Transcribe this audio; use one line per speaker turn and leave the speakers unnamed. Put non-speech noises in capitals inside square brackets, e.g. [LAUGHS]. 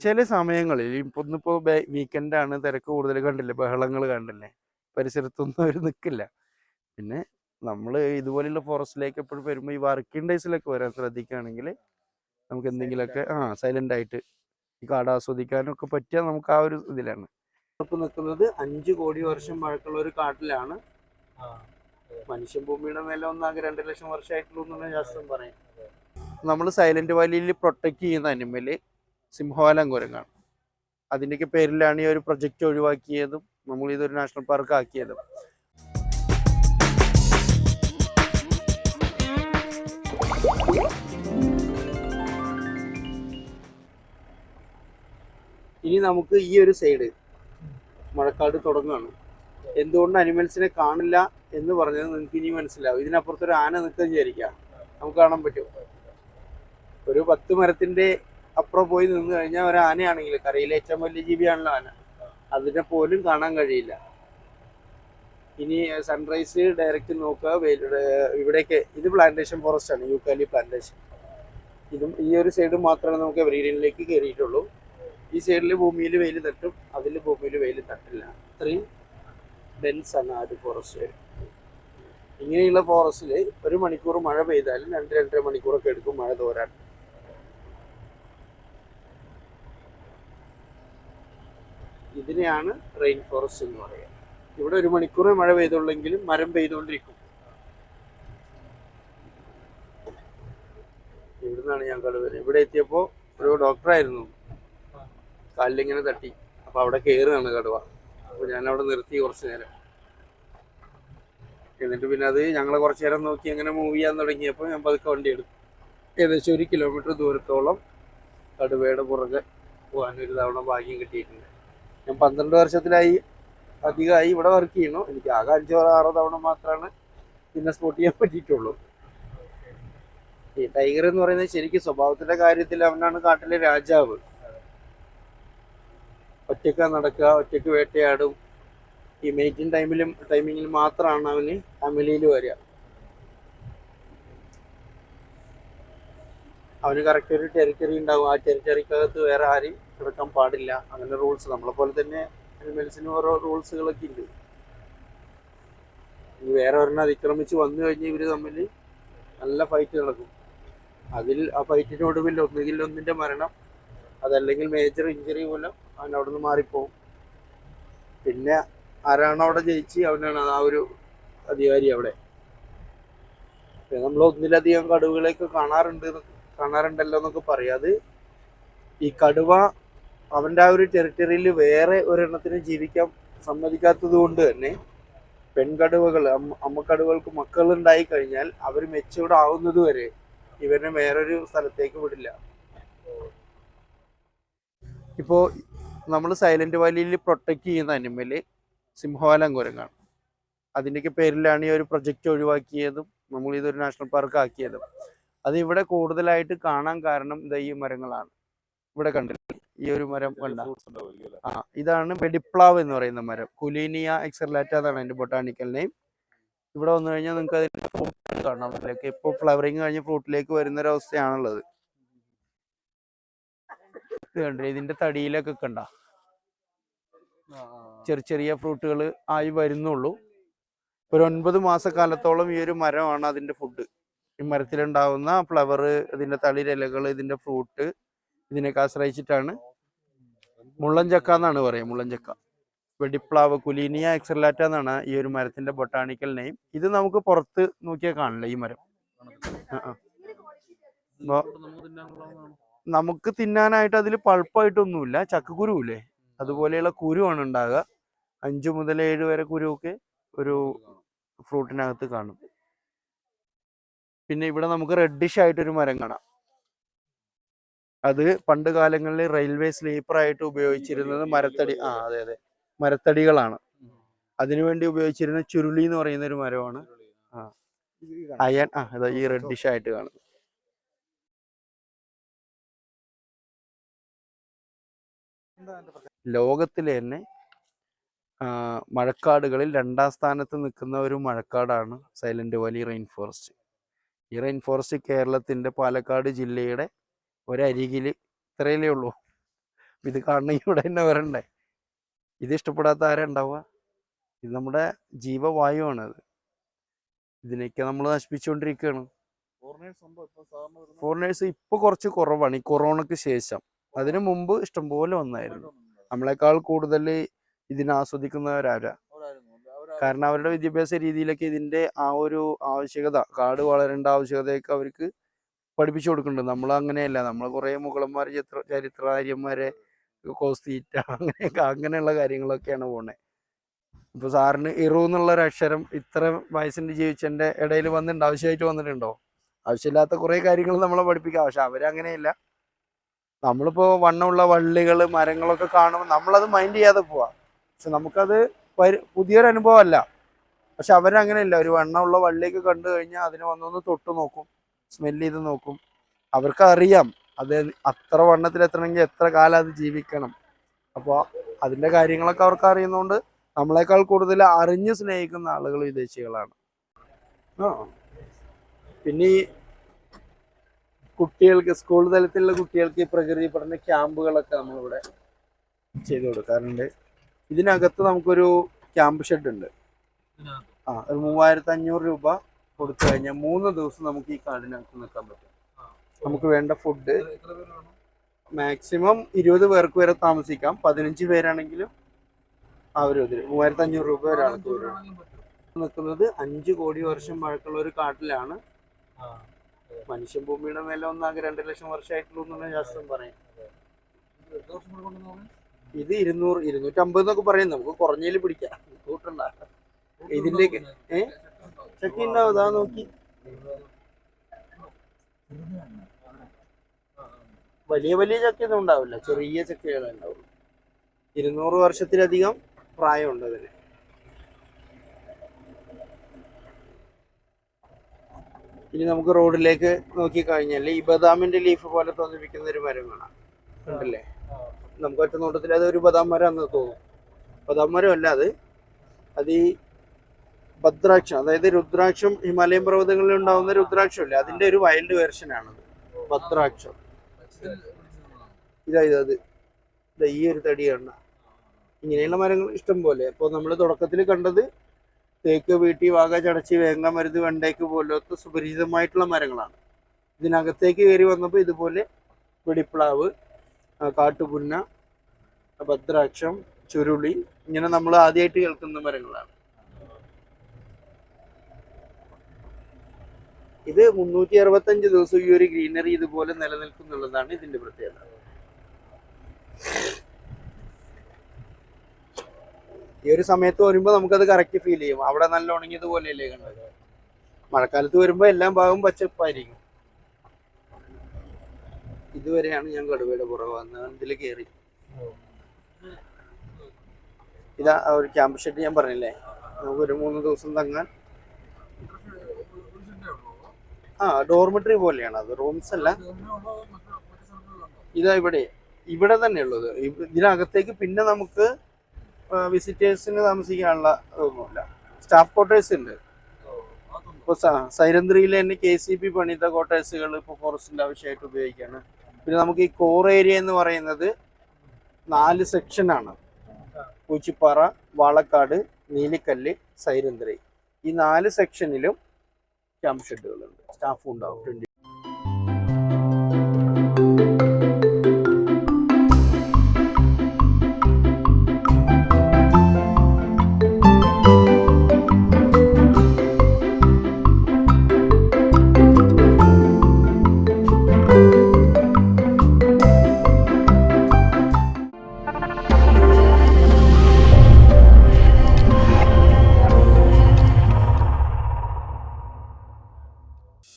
ചില സമയങ്ങളിൽ ഇപ്പൊ ഇന്നിപ്പോ വീക്കെൻഡ് ആണ് തിരക്ക് കൂടുതൽ കണ്ടില്ലേ? ബഹളങ്ങൾ കണ്ടില്ലേ? പരിസരത്തൊന്നും അവർ നിൽക്കില്ല പിന്നെ നമ്മൾ ഇതുപോലെയുള്ള ഫോറസ്റ്റിലേക്ക് എപ്പോഴും വരുമ്പോൾ ഈ വർക്കിംഗ് ഡേയ്സിലൊക്കെ വരാൻ ശ്രദ്ധിക്കുകയാണെങ്കിൽ നമുക്ക് എന്തെങ്കിലുമൊക്കെ ആ സൈലന്റ് ആയിട്ട് ഈ കാട് ആസ്വദിക്കാനും ഒക്കെ പറ്റിയ നമുക്ക് ആ ഒരു ഇതിലാണ്. നമുക്ക് നിൽക്കുന്നത് അഞ്ച് കോടി വർഷം പഴക്കമുള്ള ഒരു കാട്ടിലാണ്. മനുഷ്യൻ ഭൂമിയുടെ മേലെ ഒന്നാകെ രണ്ട് ലക്ഷം വർഷമായിട്ടുള്ളൂ എന്നാണ് ശാസ്ത്രം പറയും. നമ്മൾ സൈലന്റ് വാലിയിൽ പ്രൊട്ടക്ട് ചെയ്യുന്ന അനിമൽ സിംഹവാലം കുരങ്ങാണ്. അതിന്റെയൊക്കെ പേരിലാണ് ഈ ഒരു പ്രൊജക്റ്റ് ഒഴിവാക്കിയതും നമ്മൾ ഇതൊരു നാഷണൽ പാർക്ക് ആക്കിയതും. ഇനി നമുക്ക് ഈ ഒരു സൈഡ് മഴക്കാട് തുടങ്ങുകയാണ് എന്തുകൊണ്ട് അനിമൽസിനെ കാണില്ല എന്ന് പറഞ്ഞത് നിങ്ങൾക്ക് ഇനി മനസ്സിലാവും. ഇതിനപ്പുറത്തൊരു ആന നിൽക്കുക വിചാരിക്കാം നമുക്ക് കാണാൻ പറ്റും. ഒരു പത്ത് മരത്തിന്റെ അപ്പുറം പോയി നിന്ന് കഴിഞ്ഞാൽ ഒരു ആനയാണെങ്കിൽ കരയിലെ ഏറ്റവും വലിയ ജീവിയാണല്ലോ ആന. അതിനെ പോലും കാണാൻ കഴിയില്ല. ഇനി സൺറൈസ് ഡയറക്റ്റ് നോക്കുക ഇവിടേക്ക് ഇത് പ്ലാന്റേഷൻ ഫോറസ്റ്റ് ആണ് യൂക്കാലി പ്ലാന്റേഷൻ ഇതും ഈ ഒരു സൈഡ് മാത്രമേ നമുക്ക് എവരീഡിയനിലേക്ക് കയറിയിട്ടുള്ളൂ ഈ സൈഡിൽ ഭൂമിയിൽ വെയിൽ തട്ടും അതിൽ ഭൂമിയിൽ വെയിൽ തട്ടില്ല. അത്രയും ഡെൻസ് ആണ് ഒരു ഫോറസ്റ്റ് ഇങ്ങനെയുള്ള ഫോറസ്റ്റിൽ ഒരു മണിക്കൂർ മഴ പെയ്താലും രണ്ട് രണ്ടര മണിക്കൂറൊക്കെ എടുക്കും മഴ തോരാൻ. ഇതിനെയാണ് റെയിൻ ഫോറസ്റ്റ് എന്ന് പറയുക ഇവിടെ ഒരു മണിക്കൂറേ മഴ പെയ്തുള്ളെങ്കിലും മരം പെയ്തുകൊണ്ടിരിക്കും. ഇവിടുന്നാണ് ഞാൻ കടുവര് ഇവിടെ എത്തിയപ്പോൾ ഒരു ഡോക്ടറായിരുന്നു കാലിലിങ്ങനെ തട്ടി. അപ്പോൾ അവിടെ കയറുകയാണ് കടുവ. അപ്പോൾ ഞാൻ അവിടെ നിർത്തി കുറച്ച് നേരം. എന്നിട്ട് പിന്നെ അത് ഞങ്ങളെ കുറച്ചു നേരം നോക്കി അങ്ങനെ മൂവ് ചെയ്യാൻ തുടങ്ങിയപ്പോൾ ഞാൻ പതുക്കെ വണ്ടി എടുത്തു. ഏകദേശം ഒരു കിലോമീറ്റർ ദൂരത്തോളം കടുവയുടെ പുറകെ പോകാൻ ഒരു തവണ ഭാഗ്യം കിട്ടിയിട്ടുണ്ട്. ഞാൻ പന്ത്രണ്ട് വർഷത്തിലായി അധികമായി ഇവിടെ വർക്ക് ചെയ്യണു എനിക്ക് ആകെ അഞ്ചോ ആറോ തവണ മാത്രമാണ് പിന്നെ സ്പോട്ട് ചെയ്യാൻ പറ്റിയിട്ടുള്ളൂ. ഈ ടൈഗർ എന്ന് പറയുന്നത് ശരിക്കും സ്വഭാവത്തിന്റെ കാര്യത്തിൽ അവനാണ് കാട്ടിലെ രാജാവ്. ഒറ്റക്ക നടക്കുക ഒറ്റയ്ക്ക് വേട്ടയാടും. ഈ മെയ്റ്റിംഗ് ടൈമിലും ടൈമിങ്ങിൽ മാത്രമാണ് അവന് ഫാമിലിയിൽ വരിക. അവന് കറക്റ്റ് ഒരു ടെറിറ്ററി ഉണ്ടാവും. ആ ടെറിറ്ററിക്കകത്ത് വേറെ ആരും കിടക്കാൻ പാടില്ല. അങ്ങനെ റൂൾസ് നമ്മളെ പോലെ തന്നെ അനിമൽസിന് ഓരോ റൂൾസുകളൊക്കെ ഉണ്ട്. ഇനി വേറെ ഒരെണ്ണം അതിക്രമിച്ച് വന്നു കഴിഞ്ഞാൽ ഇവർ തമ്മിൽ നല്ല ഫൈറ്റ് നടക്കും. അതിൽ ആ ഫൈറ്റിനൊടുവിൽ ഒന്നുകിൽ ഒന്നിന്റെ മരണം അതല്ലെങ്കിൽ മേജർ ഇഞ്ചറി മൂലം അവൻ അവിടെ നിന്ന് മാറിപ്പോവും. പിന്നെ ആരാണോ അവിടെ ജയിച്ച് അവനാണ് ആ ഒരു അധികാരി അവിടെ. നമ്മൾ ഒന്നിലധികം കടുവകളെയൊക്കെ കാണാറുണ്ട് കാണാറുണ്ടല്ലോ എന്നൊക്കെ പറയാം. അത് ഈ കടുവ അവന്റെ ആ ഒരു ടെറിട്ടറിയിൽ വേറെ ഒരെണ്ണത്തിന് ജീവിക്കാൻ സമ്മതിക്കാത്തത് കൊണ്ട് തന്നെ പെൺകടുവകൾ അമ്മ അമ്മക്കടുവകൾക്ക് മക്കളുണ്ടായി കഴിഞ്ഞാൽ അവർ മെച്ചൂർഡ് ആവുന്നത് വരെ ഇവരെ വേറൊരു സ്ഥലത്തേക്ക് വിടില്ല. ഇപ്പോൾ നമ്മൾ സൈലന്റ് വാലിയിൽ പ്രൊട്ടക്ട് ചെയ്യുന്ന അനിമൽ സിംഹവാലം കുരങ്ങാണ് അതിന്റെയൊക്കെ പേരിലാണ് ഈ ഒരു പ്രൊജക്റ്റ് ഒഴിവാക്കിയതും നമ്മൾ ഇതൊരു നാഷണൽ പാർക്ക് ആക്കിയതും. അത് ഇവിടെ കൂടുതലായിട്ട് കാണാൻ കാരണം ഇതാ ഈ മരങ്ങളാണ്. ഇവിടെ കണ്ടില്ലേ? ഈ ഒരു മരം കണ്ട. ആ ഇതാണ് വെടിപ്ലാവ് എന്ന് പറയുന്ന മരം. കുലീനിയ എക്സർലാറ്റ എന്നാണ് അതിന്റെ ബൊട്ടാണിക്കൽ നെയിം ഇവിടെ വന്നു കഴിഞ്ഞാൽ നിങ്ങൾക്ക് അതിന്റെ ഫ്രൂട്ട് കാണാം. അതിലേക്ക് ഇപ്പോൾ ഫ്ലവറിങ് കഴിഞ്ഞ് ഫ്രൂട്ടിലേക്ക് വരുന്ന ഒരു അവസ്ഥയാണുള്ളത് ഇത് ഇതിന്റെ തടിയിലൊക്കെ കണ്ട. ചെറിയ ചെറിയ ഫ്രൂട്ടുകൾ ആയി വരുന്നുള്ളൂ. ഒരു ഒൻപത് മാസക്കാലത്തോളം ഈ ഒരു മരമാണ് അതിന്റെ ഫുഡ് ഈ മരത്തിലുണ്ടാവുന്ന ഫ്ലവർ ഇതിന്റെ തളിരിലകൾ ഇതിന്റെ ഫ്രൂട്ട് ഇതിനൊക്കെ ആശ്രയിച്ചിട്ടാണ് മുള്ളൻചക്ക എന്നാണ് പറയുക മുള്ളൻചക്ക. വെടിപ്ലാവ് കുലീനിയ എക്സർലാറ്റ എന്നാണ് ഈ ഒരു മരത്തിന്റെ ബൊട്ടാണിക്കൽ നെയിം. ഇത് നമുക്ക് പുറത്ത് നോക്കിയാൽ കാണില്ല ഈ മരം. നമുക്ക് തിന്നാനായിട്ട് അതിൽ പൾപ്പായിട്ടൊന്നുമില്ല ചക്കക്കുരു ഇല്ലേ അതുപോലെയുള്ള കുരുവാണ് ഉണ്ടാകുക അഞ്ചു മുതൽ ഏഴ് വരെ കുരുവൊക്കെ ഒരു ഫ്രൂട്ടിനകത്ത് കാണും. പിന്നെ ഇവിടെ നമുക്ക് റെഡിഷ് ആയിട്ടൊരു മരം കാണാം. അത് പണ്ട് കാലങ്ങളിൽ റെയിൽവേ സ്ലീപ്പർ ആയിട്ട് ഉപയോഗിച്ചിരുന്നത് മരത്തടി ആ അതെ അതെ. മരത്തടികളാണ്. അതിനുവേണ്ടി ഉപയോഗിച്ചിരുന്ന ചുരുളി എന്ന് പറയുന്ന ഒരു മരമാണ് അയൺ ആ അതാ ഈ റെഡിഷ് ആയിട്ട് കാണുന്നത്. ലോകത്തിലെ തന്നെ മഴക്കാടുകളിൽ രണ്ടാം സ്ഥാനത്ത് നിൽക്കുന്ന ഒരു മഴക്കാടാണ് സൈലന്റ് വാലി റെയിൻ ഫോറസ്റ്റ്. ഈ റെയിൻ ഫോറസ്റ്റ് കേരളത്തിന്റെ പാലക്കാട് ജില്ലയുടെ ഒരരികിൽ ഇത്രയല്ലേ ഉള്ളൂ. ഇത് കാണണമെങ്കിൽ [LAUGHS] ഇവിടെ തന്നെ വരണ്ടേ. ഇത് ഇഷ്ടപ്പെടാത്ത ആരാ ഉണ്ടാവുക ഇത് നമ്മുടെ ജീവവായുവാണ് അത്. ഇതിനൊക്കെ നമ്മൾ നശിപ്പിച്ചുകൊണ്ടിരിക്കുകയാണ്
ഫോറിനേഴ്സ് ഇപ്പൊ
കുറച്ച് കുറവാണ്. ഈ കൊറോണക്ക് ശേഷം. അതിനു മുമ്പ് ഇഷ്ടംപോലെ വന്നായിരുന്നു. നമ്മളെക്കാൾ കൂടുതൽ ഇതിനെ ആസ്വദിക്കുന്നവരാരാ? കാരണം അവരുടെ വിദ്യാഭ്യാസ രീതിയിലൊക്കെ ഇതിന്റെ ആ ഒരു ആവശ്യകത കാട് വളരേണ്ട ആവശ്യകതയൊക്കെ അവർക്ക് പഠിപ്പിച്ചു കൊടുക്കുന്നുണ്ട്. നമ്മൾ അങ്ങനെയല്ല. നമ്മൾ കുറെ മുഗളന്മാർ ചിത്ര ചരിത്രാര്യന്മാരെ കോസ്തീറ്റ [LAUGHS] അങ്ങനെയൊക്കെ അങ്ങനെയുള്ള കാര്യങ്ങളൊക്കെയാണ് പോണേ. ഇപ്പൊ സാറിന് ഇറു എന്നുള്ള ഒരു അക്ഷരം ഇത്ര വയസ്സിന്റെ ജീവിച്ചതിന്റെ ഇടയിൽ വന്നിട്ടുണ്ട്. ആവശ്യമായിട്ട് വന്നിട്ടുണ്ടോ? ആവശ്യമില്ലാത്ത കുറെ കാര്യങ്ങൾ നമ്മളെ പഠിപ്പിക്കാം. പക്ഷെ അവരങ്ങനെയല്ല. നമ്മളിപ്പോ വണ്ണമുള്ള വള്ളികൾ മരങ്ങളൊക്കെ കാണുമ്പോൾ നമ്മളത് മൈൻഡ് ചെയ്യാതെ പോവാ. പക്ഷെ നമുക്കത് പുതിയൊരു അനുഭവം അല്ല പക്ഷെ അവരങ്ങനെയല്ല. ഒരു വണ്ണമുള്ള വള്ളിയൊക്കെ കണ്ടു കഴിഞ്ഞാൽ അതിനെ വന്നൊന്ന് തൊട്ട് നോക്കും. സ്മെല്ല് ചെയ്ത് നോക്കും. അവർക്ക് അറിയാം അത് അത്ര വണ്ണത്തിൽ എത്തണമെങ്കിൽ എത്ര കാലം അത് ജീവിക്കണം. അപ്പോൾ അതിന്റെ കാര്യങ്ങളൊക്കെ അവർക്ക് അറിയുന്നതുകൊണ്ട് നമ്മളെക്കാൾ കൂടുതൽ അറിഞ്ഞ് സ്നേഹിക്കുന്ന ആളുകൾ വിദേശികളാണ്. ആ. പിന്നെ ഈ കുട്ടികൾക്ക് സ്കൂൾ തലത്തിലുള്ള കുട്ടികൾക്ക് ഈ പ്രകൃതി പഠന ക്യാമ്പുകളൊക്കെ നമ്മളിവിടെ ചെയ്തു കൊടുക്കാറുണ്ട്. ഇതിനകത്ത് നമുക്കൊരു ക്യാമ്പ് ഷെഡ് ഉണ്ട് ആ ഒരു മൂവായിരത്തി അഞ്ഞൂറ് രൂപ കൊടുത്തു കഴിഞ്ഞാൽ മൂന്ന് ദിവസം നമുക്ക് ഈ കാടിനകത്ത് നിൽക്കാൻ പറ്റും. നമുക്ക് വേണ്ട ഫുഡ് മാക്സിമം ഇരുപത് പേർക്ക് വരെ താമസിക്കാം. പതിനഞ്ച് പേരാണെങ്കിലും ആ ഒരു ഇതിൽ മൂവായിരത്തി അഞ്ഞൂറ് രൂപ ഒരാൾക്ക് വരും. നിൽക്കുന്നത് അഞ്ച് കോടി വർഷം പഴക്കമുള്ള ഒരു കാട്ടിലാണ്. മനുഷ്യൻ ഭൂമിയുടെ മേലെ ഒന്നാകെ രണ്ട് ലക്ഷം വർഷമായിട്ടുള്ളൂ എന്നുള്ള ശാസ്ത്രം പറയാം
ഇത്
ഇരുന്നൂറ് ഇരുന്നൂറ്റമ്പത് എന്നൊക്കെ പറയും. നമുക്ക് കുറഞ്ഞതിൽ പിടിക്കാം. കൂട്ടണ്ട. ഇതിന്റെ ഏ? ചക്ക ഉണ്ടാവും വലിയ വലിയ ചക്കയൊന്നും ഉണ്ടാവില്ല. ചെറിയ ചക്കകളെ ഉണ്ടാവുള്ളൂ ഇരുന്നൂറ് വർഷത്തിലധികം പ്രായമുണ്ട് അതിന്. ഇനി നമുക്ക് റോഡിലേക്ക് നോക്കി കഴിഞ്ഞാൽ ഈ ബദാമിന്റെ ലീഫ് പോലെ തോന്നിപ്പിക്കുന്ന ഒരു മരം കാണാം. കണ്ടില്ലേ? നമുക്ക് ഒറ്റ നോട്ടത്തിൽ അത് ഒരു ബദാം മരം എന്ന് തോന്നും ബദാം മരം അല്ല അത്. അത് ഈ ഭദ്രാക്ഷം അതായത് രുദ്രാക്ഷം ഹിമാലയൻ പർവതങ്ങളിൽ ഉണ്ടാവുന്ന രുദ്രാക്ഷം ഇല്ലേ അതിന്റെ ഒരു വൈൽഡ് വേർഷൻ ആണത് ഭദ്രാക്ഷം.
ഇതായത് അത്
ഇതാ. ഇതാ ഈ ഒരു തടിയാണ്. ഇങ്ങനെയുള്ള മരങ്ങൾ ഇഷ്ടം പോലെ. അപ്പോൾ നമ്മൾ തുടക്കത്തിൽ കണ്ടത് തേക്ക് വീട്ടി വാഗ ചടച്ചി വേങ്ങ മരുത് വെണ്ടയ്ക്ക് പോലത്തെ സുപരിചിതമായിട്ടുള്ള മരങ്ങളാണ്. ഇതിനകത്തേക്ക് കയറി വന്നപ്പോൾ ഇതുപോലെ വെടിപ്ലാവ് കാട്ടുപുന്ന ഭദ്രാക്ഷം ചുരുളി ഇങ്ങനെ നമ്മൾ ആദ്യമായിട്ട് കേൾക്കുന്ന മരങ്ങളാണ്. ഇത് മുന്നൂറ്റി അറുപത്തഞ്ച് ദിവസം ഈ ഒരു ഗ്രീനറി ഇതുപോലെ നിലനിൽക്കുന്നുള്ളതാണ് ഇതിന്റെ പ്രത്യേകത. ഈ ഒരു സമയത്ത് വരുമ്പോൾ നമുക്കത് കറക്റ്റ് ഫീൽ ചെയ്യും. അവിടെ നല്ല ഉണങ്ങിയത് പോലെയല്ലേ കണ്ടത്? മഴക്കാലത്ത് വരുമ്പോൾ എല്ലാം ഭാഗം പച്ചപ്പായിരിക്കും. ഇതുവരെയാണ് ഞാൻ കടുവയുടെ പുറകെ വന്നത്. ഇതിൽ ഇതാ ഒരു ക്യാമ്പ് ഷെഡ് ഞാൻ പറഞ്ഞില്ലേ? നമുക്ക് ഒരു മൂന്ന് ദിവസം തങ്ങാൻ ആ ഡോർമെട്രി പോലെയാണ്. അത് റൂംസ് അല്ല. ഇതാ ഇവിടെ. ഇവിടെ തന്നെ ഉള്ളത്. ഇതിനകത്തേക്ക് പിന്നെ നമുക്ക് വിസിറ്റേഴ്സിന് താമസിക്കാനുള്ള ഒന്നുമില്ല സ്റ്റാഫ് ക്വാർട്ടേഴ്സ് ഉണ്ട്. ഇപ്പോൾ സൈരന്ധ്രിയിൽ തന്നെ കെ സി പി പണിത ക്വാർട്ടേഴ്സുകൾ ഇപ്പോൾ ഫോറസ്റ്റിന്റെ ആവശ്യമായിട്ട് ഉപയോഗിക്കുകയാണ് പിന്നെ നമുക്ക് ഈ കോർ ഏരിയ എന്ന് പറയുന്നത് നാല് സെക്ഷനാണ് പൂച്ചിപ്പാറ വാളക്കാട് നീലിക്കല്ല് സൈരന്ധ്രി. ഈ നാല് സെക്ഷനിലും ക്യാമ്പ് ഷെഡുകളുണ്ട് സ്റ്റാഫും ഉണ്ടാവും.